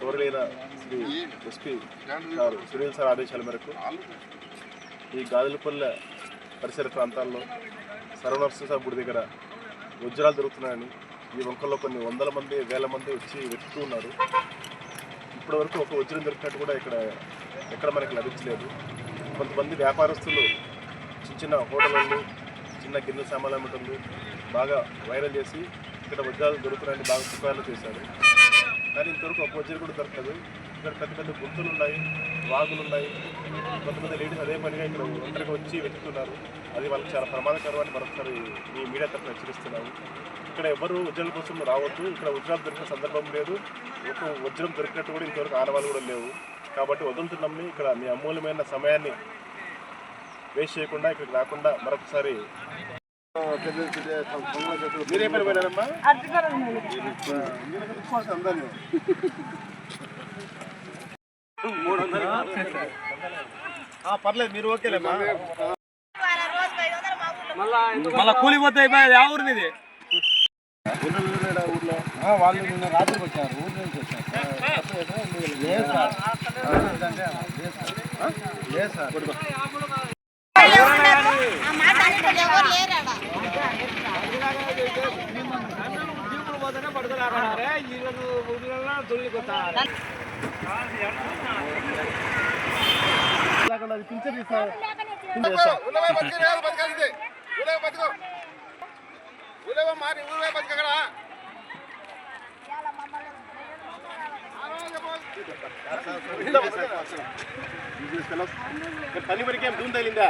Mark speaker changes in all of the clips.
Speaker 1: గౌరవైన Shri SP గారు Sunil sir ఆదేశాల మేరకు ఈ గాజులపల్లె పరిసర ప్రాంతాల్లో సర్వనర్సింహ గుడి దగ్గర వజ్రాలు దొరుకుతున్నాయని ఈ వంకల్లో కొన్ని వందల మంది వేల మంది వచ్చి వెతుకుతూ ఉన్నారు. ఇప్పటివరకు ఒక వజ్రం దొరికినట్టు కూడా ఇక్కడ ఎక్కడ మనకి లభించలేదు. కొంతమంది వ్యాపారస్తులు చిన్న చిన్న హోటళ్ళు చిన్న గిన్నె సామాన్లు బాగా వైరల్ చేసి ఇక్కడ వజ్రాలు దొరుకుతున్నాయని బాగా పుకార్లు చేశారు. కానీ ఇంతవరకు ఒక వజ్రం కూడా దొరకదు ఇక్కడ పెద్ద పెద్ద గుంతలు ఉన్నాయి వాగులు ఉన్నాయి. కొంతమంది లేడీస్ అదే పనిగా ఇక్కడ ఒంటరిగా వచ్చి వెతుకుతున్నారు. అది వాళ్ళకి చాలా ప్రమాదకరం అని మరొకసారి మీ మీడియా తరఫున హెచ్చరిస్తున్నాము. ఇక్కడ ఎవరు వజ్రాల కోసం రావద్దు. ఇక్కడ వజ్రాలు దొరికిన సందర్భం లేదు. ఒక వజ్రం దొరికినట్టు కూడా ఇంతవరకు ఆనవాళ్ళు కూడా లేవు. కాబట్టి వదులుతున్నాం ఇక్కడ మీ అమూల్యమైన సమయాన్ని వేస్ట్ చేయకుండా ఇక్కడికి రాకుండా మరొకసారి మీరే పని పోయినారమ్మా ఆ, పర్లేదు మీరు ఓకేలేమ్మా
Speaker 2: మళ్ళా కూలిపోతాయి బా యా ఊరు మీది
Speaker 1: ఊర్లో
Speaker 3: వాళ్ళు నిన్న రాత్రికి వచ్చారు ఊరి నుంచి వచ్చారు లేదు సార్ లేదు సార్
Speaker 2: ఈరోజు ఊళ్ళో దొరికిపోతారు
Speaker 1: పింఛన్ తీస్తా పని వరకేం భూమి తగిలిందా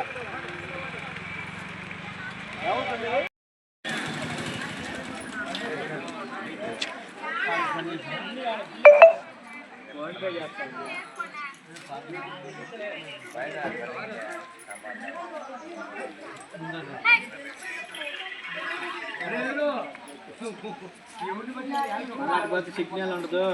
Speaker 2: సిగ్నల్ ఉండదు